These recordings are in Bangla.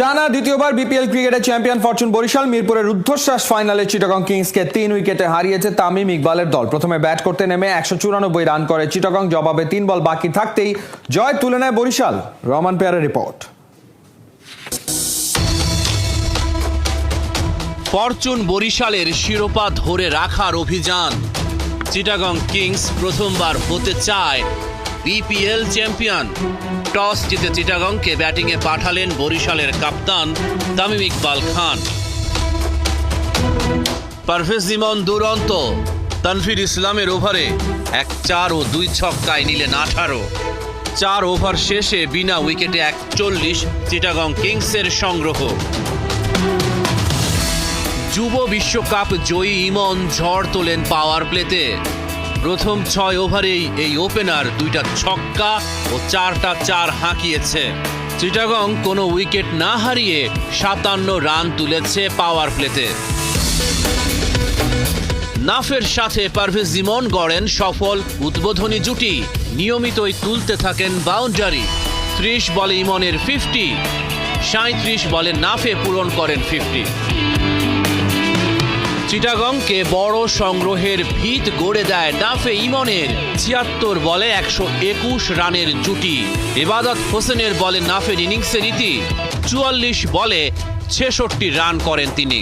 টানা দ্বিতীয়বার বিপিএল ক্রিকেটে চ্যাম্পিয়ন ফরচুন বরিশাল, মিরপুরের রুদ্ধশ্বাস ফাইনালে চিটাগং কিংসকে তিন উইকেটে হারিয়েছে তামিম ইকবালের দল। প্রথমে ব্যাট করতে নেমে একশো চুরানব্বই রান করে চিটাগং, জবাবে তিন বল বাকি থাকতেই জয় তুলে নেয় বরিশাল। রহমান পেয়ারের রিপোর্ট। ফরচুন বরিশালের শিরোপা ধরে রাখার অভিযান। চিটাগং কিংস প্রথমবার হতে চায় বিপিএল চ্যাম্পিয়ন টস জিতে চিটাগংকে ব্যাটিংয়ে পাঠালেন বরিশালের কাপ্তান তামিম ইকবাল খান পারভেজ ইমন দুরন্ত। তানফির ইসলামের ওভারে এক চার ও দুই ছক্কায় নিলেন আঠারো। চার ওভার শেষে বিনা উইকেটে একচল্লিশ চিটাগং কিংসের সংগ্রহ। যুব বিশ্বকাপ জয়ী ইমন ঝড় তোলেন পাওয়ার প্লেতে প্রথম ছয় ওভারেই এই ওপেনার দুইটা ছক্কা ও চারটা চার হাঁকিয়েছে। চিটাগং কোনো উইকেট না হারিয়ে সাতান্ন রান তুলেছে পাওয়ার প্লেতে নাফের সাথে পারভেজ জিমন গড়েন সফল উদ্বোধনী জুটি, নিয়মিতই তুলতে থাকেন বাউন্ডারি ত্রিশ বলে ইমনের ফিফটি সাঁত্রিশ বলে নাফে পূরণ করেন ফিফটি চিটাগংকে বড় সংগ্রহের ভিত গড়ে দেয় ডাফে ইমনের। ছিয়াত্তর বলে একশো একুশ রানের জুটি। এবাদত হোসেনের বলে নাফের ইনিংসের ইতি চুয়াল্লিশ বলে ছেষট্টি রান করেন তিনি।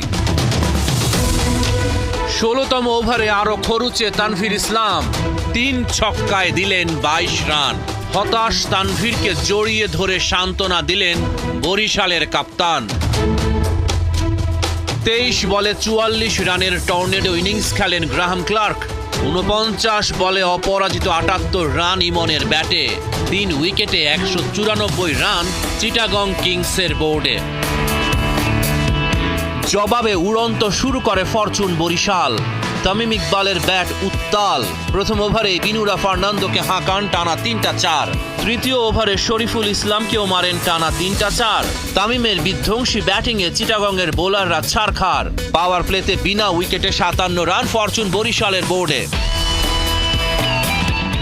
ষোলোতম ওভারে আরও খরুচে তানভীর ইসলাম। তিন ছক্কায় দিলেন বাইশ রান। হতাশ তানভীরকে জড়িয়ে ধরে সান্ত্বনা দিলেন বরিশালের কাপ্তান। তেইশ বলে চুয়াল্লিশ রানের টর্নেডো ইনিংস খেলেন গ্রাহাম ক্লার্ক। উনপঞ্চাশ বলে অপরাজিত আটাত্তর রান ইমনের ব্যাটে। তিন উইকেটে একশো চুরানব্বই রান চিটাগং কিংসের বোর্ডে। জবাবে উড়ন্ত শুরু করে ফরচুন বরিশাল। তামিম ইকবালের ব্যাট উত্তাল। প্রথম ওভারে বিনুরা ফার্নান্দোকে হাঁকান টানা তিনটা চার। তৃতীয় ওভারে শরীফুল ইসলামকেও মারেন টানা তিনটা চার। তামিমের বিধ্বংসী ব্যাটিংয়ে চিটাগংয়ের বোলাররা ছাড়খার পাওয়ার প্লেতে বিনা উইকেটে সাতান্ন রান ফরচুন বরিশালের বোর্ডে।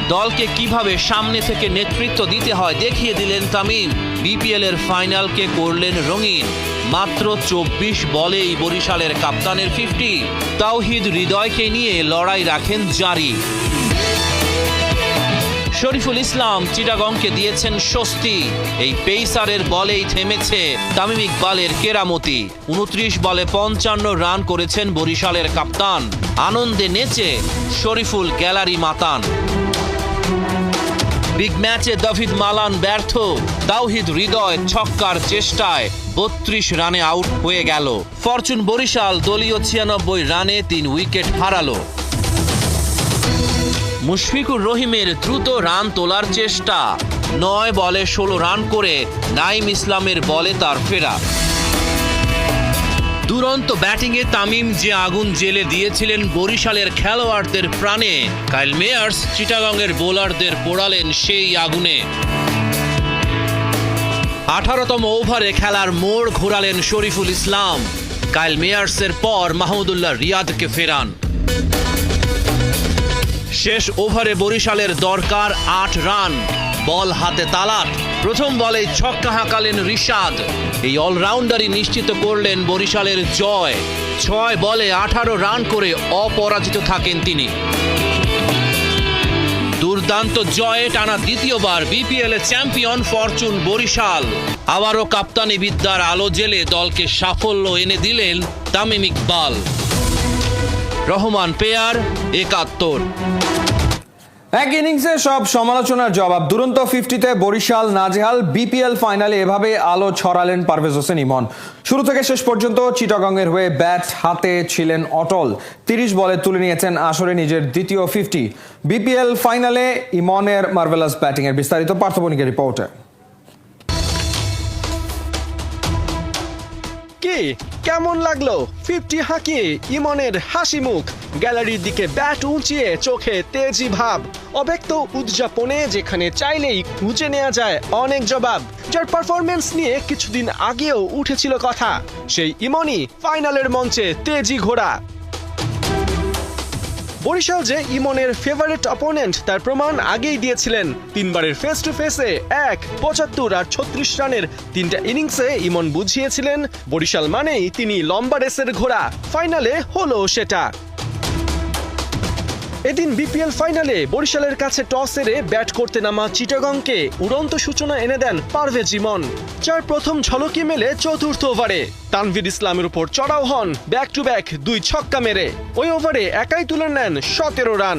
দলকে কীভাবে সামনে থেকে নেতৃত্ব দিতে হয় দেখিয়ে দিলেন তামিম। বিপিএল এর ফাইনালকে করলেন রঙিন। মাত্র চব্বিশ বলেই বরিশালের কাপ্তানের ফিফটি তাওহিদ হৃদয়কে নিয়ে লড়াই রাখেন জারি। শরীফুল ইসলাম চিটাগংকে দিয়েছেন স্বস্তি। এই পেইসারের বলেই থেমেছে তামিম ইকবালের কেরামতি। উনত্রিশ বলে পঞ্চান্ন রান করেছেন বরিশালের কাপ্তান। আনন্দে নেচে শরীফুল গ্যালারি মাতান। বিগ ম্যাচে দাভিদ মালান ব্যর্থ। তাওহিদ হৃদয় ছক্কার চেষ্টায় বত্রিশ রানে আউট হয়ে গেল। ফরচুন বরিশাল দলীয় ছিয়ানব্বই রানে তিন উইকেট হারালো। মুশফিকুর রহিমের দ্রুত রান তোলার চেষ্টা। নয় বলে ষোলো রান করে নাইম ইসলামের বলে তার ফেরা। দুরন্ত ব্যাটিংয়ে তামিম যে আগুন জেলে দিয়েছিলেন বরিশালের খেলোয়াড়দের প্রাণে, কাইল মেয়ার্স চিটাগংয়ের বোলারদের পোড়ালেন সেই আগুনে। আঠারোতম ওভারে খেলার মোড় ঘোরালেন শরীফুল ইসলাম। কাইল মেয়ার্সের পর মাহমুদুল্লাহ রিয়াদকে ফেরান। শেষ ওভারে বরিশালের দরকার আট রান, বল হাতে তালাট প্রথম বলে ছক্কা হাঁকালেন রিশাদ। এই অলরাউন্ডারই নিশ্চিত করলেন বরিশালের জয়। ছয় বলে আঠারো রান করে অপরাজিত থাকেন তিনি। দুর্দান্ত জয়ে টানা দ্বিতীয়বার বিপিএল চ্যাম্পিয়ন ফরচুন বরিশাল। আবারও কাপ্তানি বিদ্যার আলো জেলে দলকে সাফল্য এনে দিলেন তামিম ইকবাল। রহমান পেয়ার, একাত্তর। এক ইনিংসে সব সমালোচনার জবাব। দুরন্ত ফিফটিতে বরিশাল, নাজেহাল বিপিএল ফাইনালে এভাবে আলো ছড়ালেন পারভেজ হোসেন ইমন। শুরু থেকে শেষ পর্যন্ত চিটাগংয়ের হয়ে ব্যাট হাতে ছিলেন অটল। তিরিশ বলে তুলে নিয়েছেন আসরে নিজের দ্বিতীয় ফিফটি বিপিএল ফাইনালে ইমনের মার্ভেলাস ব্যাটিংয়ের বিস্তারিত পার্থবণিকের রিপোর্টে। কেমন লাগল? ফিফটি হাঁকিয়ে ইমনের হাসি মুখ। গ্যালারির দিকে ব্যাট উঁচিয়ে চোখে তেজি ভাব। অব্যক্ত উদযাপনে যেখানে চাইলেই খুঁজে নেওয়া যায় অনেক জবাব। যার পারফরমেন্স নিয়ে কিছুদিন আগেও উঠেছিল কথা। সেই ইমনই ফাইনালের মঞ্চে তেজি ঘোড়া। বরিশাল যে ইমনের ফেভারিট অপোনেন্ট তার প্রমাণ আগেই দিয়েছিলেন। তিনবারের ফেস টু ফেসে এক, পঁচাত্তর আর ছত্রিশ রানের তিনটা ইনিংসে ইমন বুঝিয়েছিলেন, বরিশাল মানেই তিনি লম্বা রেসের ঘোড়া। ফাইনালে হলো সেটা। এদিন বিপিএল ফাইনালে বরিশালের কাছে টস হেরে ব্যাট করতে নামা চিটাগংকে উড়ন্ত সূচনা এনে দেন পারভেজ ইমন। যার প্রথম ঝলকি মেলে চতুর্থ ওভারে। তানভীর ইসলামের উপর চড়াও হন ব্যাক টু ব্যাক দুই ছক্কা মেরে। ওই ওভারে একাই তুলে নেন সতেরো রান।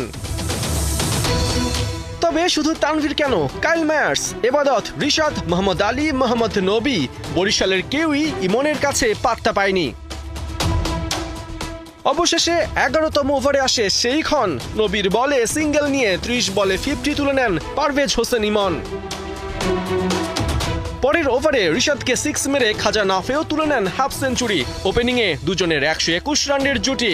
তবে শুধু তানভীর কেন? কাইল মায়ার্স, এবাদত রিশাদ, মোহাম্মদ আলী, মোহাম্মদ নবী, বরিশালের কেউই ইমনের কাছে পাত্তা পায়নি। অবশেষে এগারোতম ওভারে আসে সেই ক্ষণ নবীর বলে সিঙ্গেল নিয়ে ত্রিশ বলে ফিফটি তুলে নেন পারভেজ হোসেন ইমন। পরের ওভারে ঋষাদকে সিক্স মেরে খাজা নাফেও তুলে নেন হাফ সেঞ্চুরি। ওপেনিংয়ে দুজনের একশো একুশ রানের জুটি।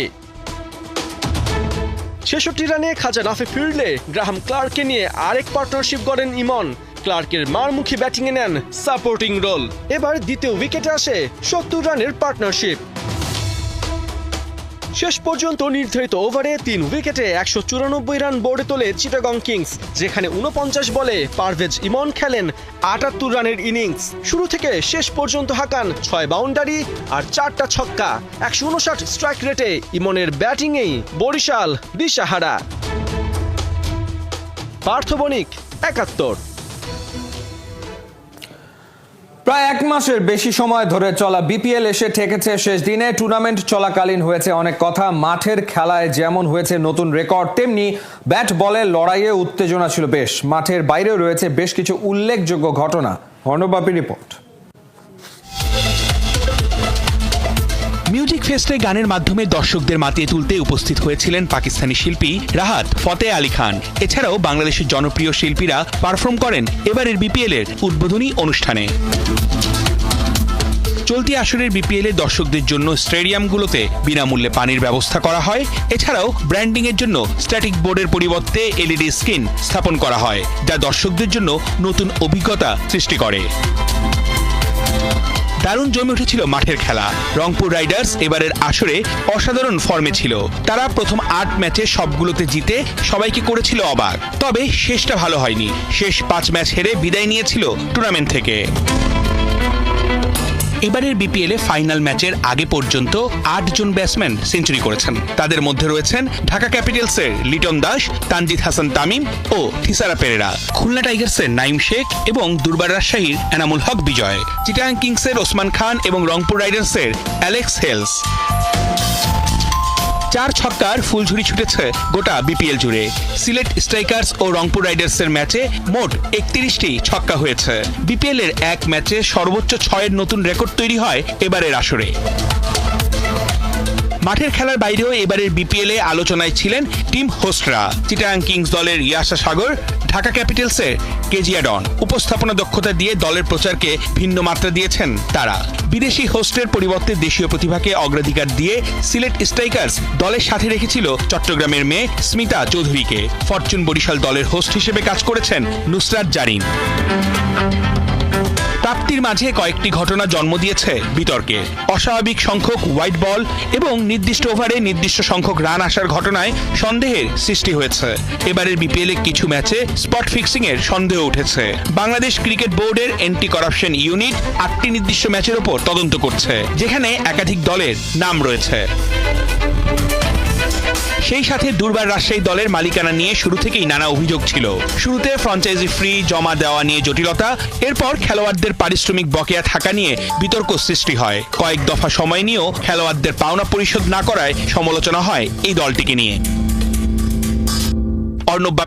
ছেষট্টি রানে খাজা নাফে ফিরলে গ্রাহাম ক্লার্ককে নিয়ে আরেক পার্টনারশিপ গড়েন ইমন। ক্লার্কের মারমুখী ব্যাটিংয়ে নেন সাপোর্টিং রোল। এবার দ্বিতীয় উইকেটে আসে সত্তর রানের পার্টনারশিপ শেষ পর্যন্ত নির্ধারিত ওভারে তিন উইকেটে একশো চুরানব্বই রান বোর্ডে তোলে চিটাগং কিংস, যেখানে উনপঞ্চাশ বলে পারভেজ ইমন খেলেন আটাত্তর রানের ইনিংস। শুরু থেকে শেষ পর্যন্ত হাঁকান ছয় বাউন্ডারি আর চারটা ছক্কা। একশো উনষাট স্ট্রাইক রেটে ইমনের ব্যাটিংয়েই বরিশাল, দিশাহারা। পার্থ বণিক, একাত্তর। প্রায় এক মাসের বেশি সময় ধরে চলা বিপিএল এসে ঠেকেছে শেষ দিনে। টুর্নামেন্ট চলাকালীন হয়েছে অনেক কথা। মাঠের খেলায় যেমন হয়েছে নতুন রেকর্ড, তেমনি ব্যাট বলের লড়াইয়ে উত্তেজনা ছিল বেশ। মাঠের বাইরেও রয়েছে বেশ কিছু উল্লেখযোগ্য ঘটনা। হর্ণবাপী রিপোর্ট। মিউজিক ফেস্টে গানের মাধ্যমে দর্শকদের মাতিয়ে তুলতে উপস্থিত হয়েছিলেন পাকিস্তানি শিল্পী রাহাত ফতে আলী খান। এছাড়াও বাংলাদেশের জনপ্রিয় শিল্পীরা পারফর্ম করেন এবারের বিপিএল এর উদ্বোধনী অনুষ্ঠানে। চলতি আসরের বিপিএল দর্শকদের জন্য স্টেডিয়ামগুলোতে বিনামূল্যে পানির ব্যবস্থা করা হয়। এছাড়াও ব্র্যান্ডিং এর জন্য স্ট্যাটিক বোর্ডের পরিবর্তে এলইডি স্ক্রিন স্থাপন করা হয়, যা দর্শকদের জন্য নতুন অভিজ্ঞতা সৃষ্টি করে। দারুণ জমে উঠেছিল মাঠের খেলা। রংপুর রাইডার্স এবারের আসরে অসাধারণ ফর্মে ছিল। তারা প্রথম আট ম্যাচে সবগুলোতে জিতে সবাইকে করেছিল অবাক। তবে শেষটা ভালো হয়নি। শেষ পাঁচ ম্যাচ হেরে বিদায় নিয়েছিল টুর্নামেন্ট থেকে। এবারের বিপিএল ফাইনাল ম্যাচের আগে পর্যন্ত আট জন ব্যাটসম্যান সেঞ্চুরি করেছেন। তাদের মধ্যে রয়েছেন ঢাকা ক্যাপিটালসের লিটন দাস, তানজিদ হাসান তামিম ও থিসারা পেরেরা। খুলনা টাইগার্সের নাইম শেখ এবং দুর্বার রাজশাহীর এনামুল হক বিজয়। চিটাং কিংসের ওসমান খান এবং রংপুর রাইডার্সের অ্যালেক্স হেলস। চার ছক্কার ফুলঝুরি ছুটেছে গোটা বিপিএল জুড়ে। সিলেট স্ট্রাইকার্স ও রংপুর রাইডার্সের ম্যাচে মোট একত্রিশটি ছক্কা হয়েছে। বিপিএল এর এক ম্যাচে সর্বোচ্চ ছয়ের নতুন রেকর্ড তৈরি হয় এবারের আসরে। মাঠের খেলার বাইরেও এবারের বিপিএল আলোচনায় ছিলেন টিম হোস্টরা। চিটাং কিংস দলের ইয়াসা সাগর ঢাকা ক্যাপিটালসের কেজিয়াডন উপস্থাপনা দক্ষতা দিয়ে দলের প্রচারকে ভিন্ন মাত্রা দিয়েছেন তারা। বিদেশি হোস্টের পরিবর্তে দেশীয় প্রতিভাকে অগ্রাধিকার দিয়ে সিলেট স্ট্রাইকার্স দলের সাথে রেখেছিল চট্টগ্রামের মেয়ে স্মিতা চৌধুরীকে। ফরচুন বরিশাল দলের হোস্ট হিসেবে কাজ করেছেন নুসরাত জারিন। প্রাপ্তির মাঝে কয়েকটি ঘটনা জন্ম দিয়েছে বিতর্কে। অস্বাভাবিক সংখ্যক হোয়াইট বল এবং নির্দিষ্ট ওভারে নির্দিষ্ট সংখ্যক রান আসার ঘটনায় সন্দেহের সৃষ্টি হয়েছে। এবারের বিপিএল কিছু ম্যাচে স্পট ফিক্সিং এর সন্দেহ উঠেছে। বাংলাদেশ ক্রিকেট বোর্ডের এন্টি করাপশন ইউনিট আটটি নির্দিষ্ট ম্যাচের ওপর তদন্ত করছে, যেখানে একাধিক দলের নাম রয়েছে। সেই সাথে দুর্বার রাজশাহী দলের মালিকানা নিয়ে শুরু থেকেই নানা অভিযোগ ছিল। শুরুতে ফ্রাঞ্চাইজি ফ্রি জমা দেওয়া নিয়ে জটিলতা, এরপর খেলোয়াড়দের পারিশ্রমিক বকেয়া থাকা নিয়ে বিতর্ক সৃষ্টি হয়। কয়েক দফা সময় নিয়েও খেলোয়াড়দের পাওনা পরিশোধ না করায় সমালোচনা হয় এই দলটিকে নিয়ে। অর্ণব